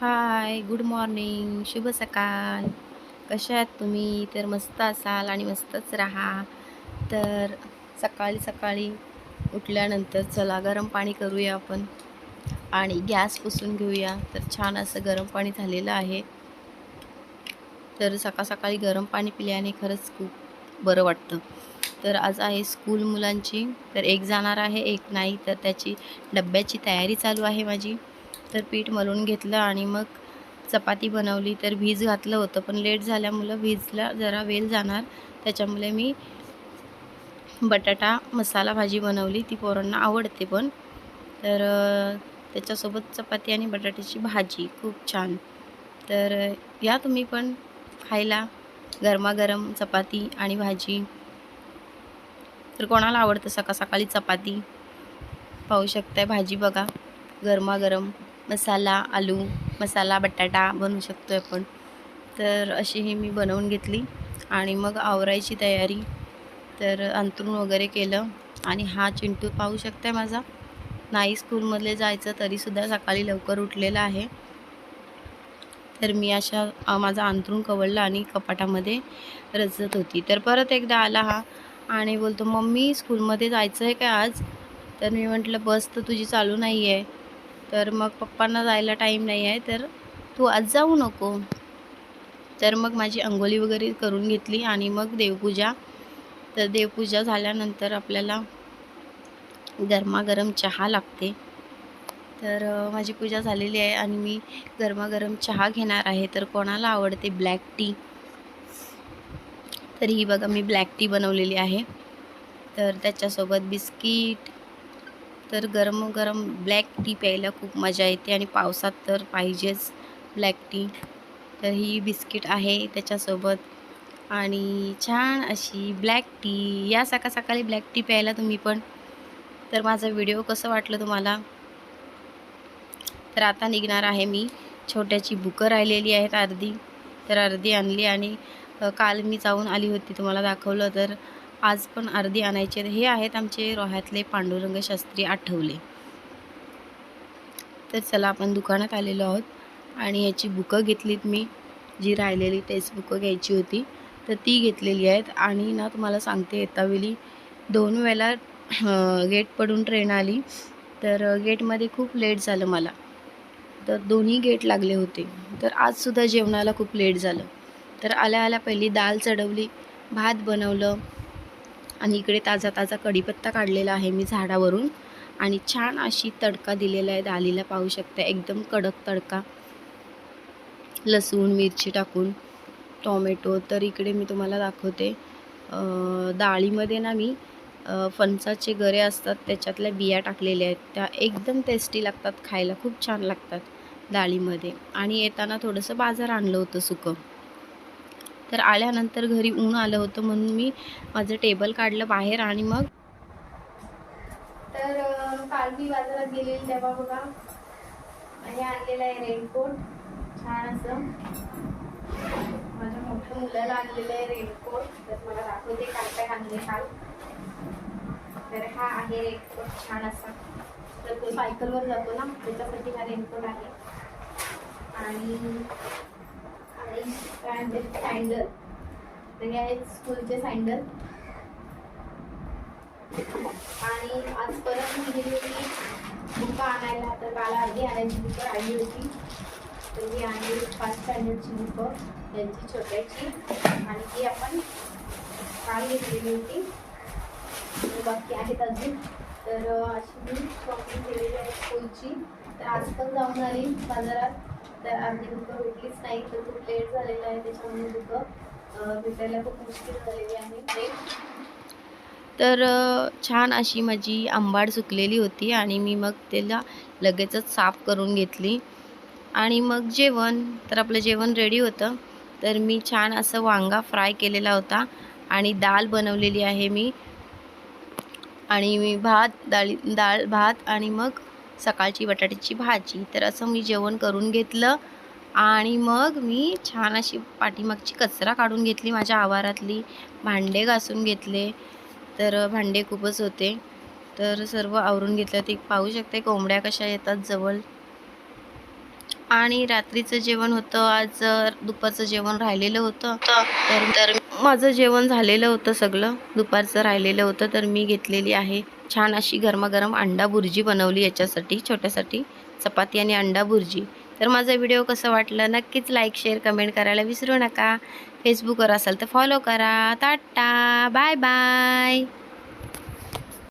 Hi good morning शुभ सकाळ. कशा आहात तुम्ही? तर मस्त असाल आणि मस्तच राहा. तर सकाळी सकाळी उठल्यानंतर चला गरम पाणी करूया आपण. आणि गॅस पुसून घेऊया. तर छान असं गरम पाणी झालेलं आहे. तर सकाळ सकाळी गरम पाणी पिल्याने खरंच खूप बरं वाटतं. तर आज आहे स्कूल मुलांची. तर एक जाणार आहे एक नाही. तर त्याची डब्याची तयारी चालू आहे माझी. तर पीठ मलून घेतलं आणि मग चपाती बनवली. तर वीज घातलं होतं पण लेट झाल्यामुळं वीजला जरा वेल जाणार. त्याच्यामुळे मी बटाटा मसाला भाजी बनवली. ती पोरांना आवडते पण. तर त्याच्यासोबत चपाती आणि बटाट्याची भाजी खूप छान. तर या तुम्ही पण खायला. गरमागरम चपाती आणि भाजी. तर कोणाला आवडतं सकाळ सकाळी चपाती? पाहू शकताय भाजी बघा. गरमागरम. मसाला आलू मसाला बटाटा बनवू शकतो आहे आपण. तर अशी ही मी बनवून घेतली आणि मग आवरायची तयारी. तर अंथरूण वगैरे केलं आणि हा चिंटू पाहू शकता माझा. नाही स्कूलमधले जायचं तरीसुद्धा सकाळी लवकर उठलेला आहे. तर मी अशा माझा अंथरूण कवळलं आणि कपाटामध्ये रचत होती. तर परत एकदा आला हा आणि बोलतो मम्मी स्कूलमध्ये जायचं आहे का आज? तर मी म्हटलं बस तर तुझी चालू नाही आहे तर मग पप्पांना जायला टाईम नाही आहे तर तू आज जाऊ नको. तर मग माझी अंघोळी वगैरे करून घेतली आणि मग देवपूजा. तर देवपूजा झाल्यानंतर आपल्याला गरमागरम चहा लागते. तर माझी पूजा झालेली आहे आणि मी गरमागरम चहा घेणार आहे. तर कोणाला आवडते ब्लॅक टी तर ही बघा मी ब्लॅक टी बनवलेली आहे. तर त्याच्यासोबत बिस्किट तर गरम गरम ब्लॅक टी प्यायला खूप मजा येते आणि पावसात तर पाहिजेच ब्लॅक टी. तर ही बिस्किट आहे त्याच्यासोबत. आणि छान अशी ब्लॅक टी. या सकाळ सकाळी ब्लॅक टी प्यायला तुम्ही पण. तर माझा व्हिडिओ कसं वाटलं तुम्हाला? तर आता निघणार आहे मी. छोट्याची बुकं राहिलेली आहेत अर्धी. तर अर्धी आणली आणि काल मी जाऊन आली होती तुम्हाला दाखवलं. तर आज पण अर्धी आणायचे. हे आहेत आमचे रोह्यातले पांडुरंग शास्त्री आठवले. तर चला आपण दुकानात आलेलो आहोत आणि याची बुकं घेतलीत मी. जी राहिलेली टेस्ट बुकं घ्यायची होती तर ती घेतलेली आहेत. आणि ना तुम्हाला सांगते येतावेळी दोन वेळेला गेट पडून ट्रेन आली. तर गेटमध्ये खूप लेट झालं मला. तर दोन्ही गेट लागले होते. तर आजसुद्धा जेवणाला खूप लेट झालं. तर आल्या आल्या पहिली दाल चढवली भात बनवलं आणि इकडे ताजा ताजा कढीपत्ता काढलेला आहे मी झाडावरून. आणि छान अशी तडका दिलेला आहे. दालीला पाहू शकता एकदम कडक तडका. लसूण मिरची टाकून टॉमॅटो. तर इकडे मी तुम्हाला दाखवते डाळीमध्ये ना मी फणसाचे गरे असतात त्याच्यातल्या बिया टाकलेल्या आहेत. त्या एकदम टेस्टी लागतात खायला. खूप छान लागतात डाळीमध्ये आणि येताना थोडंसं बाजार आणलं होतं सुकं. तर आल्यानंतर घरी ऊन आलं होतं म्हणून मी माझं टेबल काढलं बाहेर आणि मग तर पालवी काल मी बाजारात गेलेली तेव्हा बघा. हे आणलेलं आहे रेनकोट. छान असं. माझ्या मोठ्या मुलाला आणलेलं आहे रेनकोट. तर मला दाखवते काय काय आणले काल. तर हा आहे रेनकोट. छान असा. तर तो सायकलवर जातो ना. त्याच्यासाठी हा रेनकोट आहे. आणि काय म्हणते सँडल तर हे आहेत स्कूलचे सँडल आणि आज परत मी गेली होती बुकं आणायला तर काल आधी आणायची बुकं राहिली होती तर ही आणली फर्स्ट स्टँडर्डची बुकं यांची छोट्याची आणि ती आपण काल घेतलेली होती बाकी आहेत अजून तर अशी मी शॉपिंग केलेली आहे स्कूलची तर आज पण जाऊन आली बाजारात. तर अर्धी दुःख भेटलीच नाही तर खूप लेट झालेलं आहे त्याच्यामुळे दुःख भेटायला खूप मुश्किल झालेली आहे तर छान अशी माझी आंबाड सुकलेली होती आणि मी मग त्याला लगेचच साफ करून घेतली. आणि मग जेवण तर आपलं जेवण रेडी होतं. तर मी छान असं वांगा फ्राय केलेला होता आणि डाळ बनवलेली आहे मी. आणि मी भात डाळी डाळ भात आणि मग सकाळची बटाट्याची भाजी. तर असं मी जेवण करून घेतलं आणि मग मी छान अशी पाठीमागची कचरा काढून घेतली माझ्या आवारातली. भांडे घासून घेतले. तर भांडे खूपच होते. तर सर्व आवरून घेतलं. ते पाहू शकते कोंबड्या कशा येतात जवळ. आणि रात्रीचं जेवण होतं. आज दुपारचं जेवण राहिलेलं होतं तर तर माझं जेवण झालेलं होतं सगळं. दुपारचं राहिलेलं होतं तर मी घेतलेली आहे छान अशी गरमागरम अंडा भुर्जी बनवली याच्यासाठी छोट्यासाठी. चपाती आणि अंडा भुर्जी. तर माझा व्हिडिओ कसा वाटला नक्कीच लाईक शेअर कमेंट करायला विसरू नका. फेसबुकवर असाल तर फॉलो करा. Tata bye bye